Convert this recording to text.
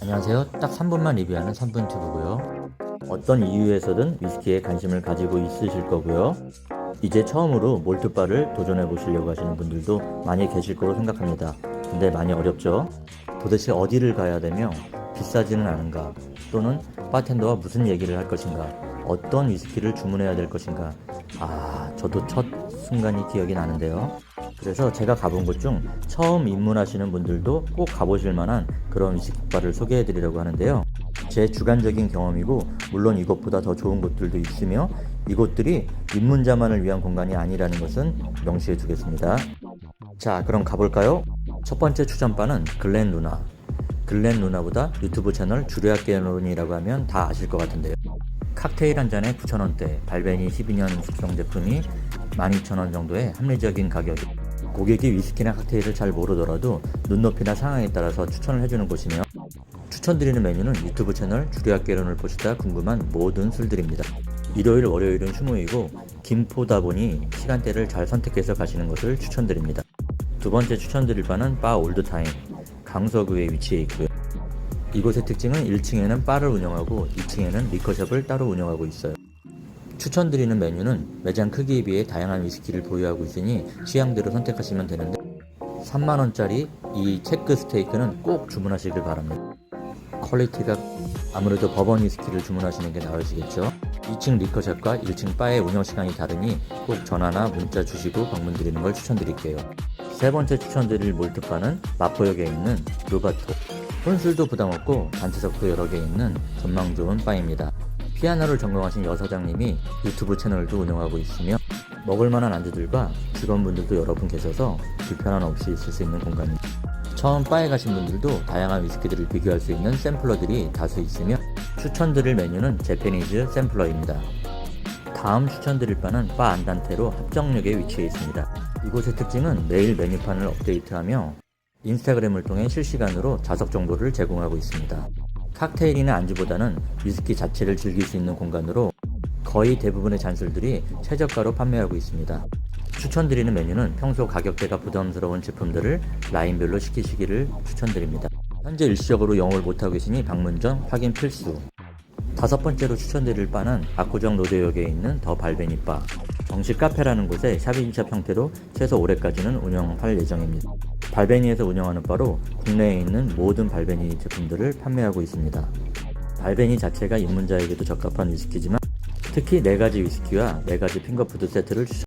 안녕하세요. 딱 3분만 리뷰하는 3분 튜브고요. 어떤 이유에서든 위스키에 관심을 가지고 있으실 거고요. 이제 처음으로 몰트바를 도전해 보시려고 하시는 분들도 많이 계실 거로 생각합니다. 근데 많이 어렵죠? 도대체 어디를 가야 되며 비싸지는 않은가? 또는 바텐더와 무슨 얘기를 할 것인가? 어떤 위스키를 주문해야 될 것인가? 아, 저도 첫 순간이 기억이 나는데요. 그래서 제가 가본 곳 중 처음 입문하시는 분들도 꼭 가보실 만한 그런 위스키바를 소개해 드리려고 하는데요. 제 주관적인 경험이고 물론 이것보다 더 좋은 곳들도 있으며 이곳들이 입문자만을 위한 공간이 아니라는 것은 명시해 두겠습니다. 자, 그럼 가볼까요? 첫 번째 추천바는 글렌 루나. 글렌 루나보다 유튜브 채널 주류학개론이라고 하면 다 아실 것 같은데요. 칵테일 한 잔에 9,000원대, 발베니 12년 숙성 제품이 12,000원 정도의 합리적인 가격이 고객이 위스키나 칵테일을 잘 모르더라도 눈높이나 상황에 따라서 추천을 해주는 곳이며 추천드리는 메뉴는 유튜브 채널 주류학개론을 보시다 궁금한 모든 술들입니다. 일요일, 월요일은 휴무이고 김포다 보니 시간대를 잘 선택해서 가시는 것을 추천드립니다. 두 번째 추천드릴 바는 바 올드타임 강서구에 위치해 있고요. 이곳의 특징은 1층에는 바를 운영하고 2층에는 리커숍을 따로 운영하고 있어요. 추천드리는 메뉴는 매장 크기에 비해 다양한 위스키를 보유하고 있으니 취향대로 선택하시면 되는데 3만원짜리 이 체크 스테이크는 꼭 주문하시길 바랍니다. 퀄리티가 아무래도 버번 위스키를 주문하시는 게 나으시겠죠. 2층 리커샵과 1층 바의 운영 시간이 다르니 꼭 전화나 문자 주시고 방문 드리는 걸 추천드릴게요. 세 번째 추천드릴 몰트바는 마포역에 있는 루바토. 혼술도 부담 없고 단체석도 여러 개 있는 전망 좋은 바입니다. 피아노를 전공하신 여사장님이 유튜브 채널도 운영하고 있으며 먹을만한 안주들과 직원분들도 여러 분 계셔서 불편함 없이 있을 수 있는 공간입니다. 처음 바에 가신 분들도 다양한 위스키들을 비교할 수 있는 샘플러들이 다수 있으며 추천드릴 메뉴는 제페니즈 샘플러입니다. 다음 추천드릴 바는 바 안단테로 합정역에 위치해 있습니다. 이곳의 특징은 매일 메뉴판을 업데이트하며 인스타그램을 통해 실시간으로 좌석 정보를 제공하고 있습니다. 칵테일이나 안주보다는 위스키 자체를 즐길 수 있는 공간으로 거의 대부분의 잔술들이 최저가로 판매하고 있습니다. 추천드리는 메뉴는 평소 가격대가 부담스러운 제품들을 라인별로 시키시기를 추천드립니다. 현재 일시적으로 영업을 못하고 계시니 방문 전 확인 필수. 다섯 번째로 추천드릴 바는 압구정 로데역에 있는 더 발베니 바. 정식 카페라는 곳에 샵인샵 형태로 최소 올해까지는 운영할 예정입니다. 발베니에서 운영하는 바로 국내에 있는 모든 발베니 제품들을 판매하고 있습니다. 발베니 자체가 입문자에게도 적합한 위스키지만 특히 4가지 위스키와 4가지 핑거푸드 세트를 추천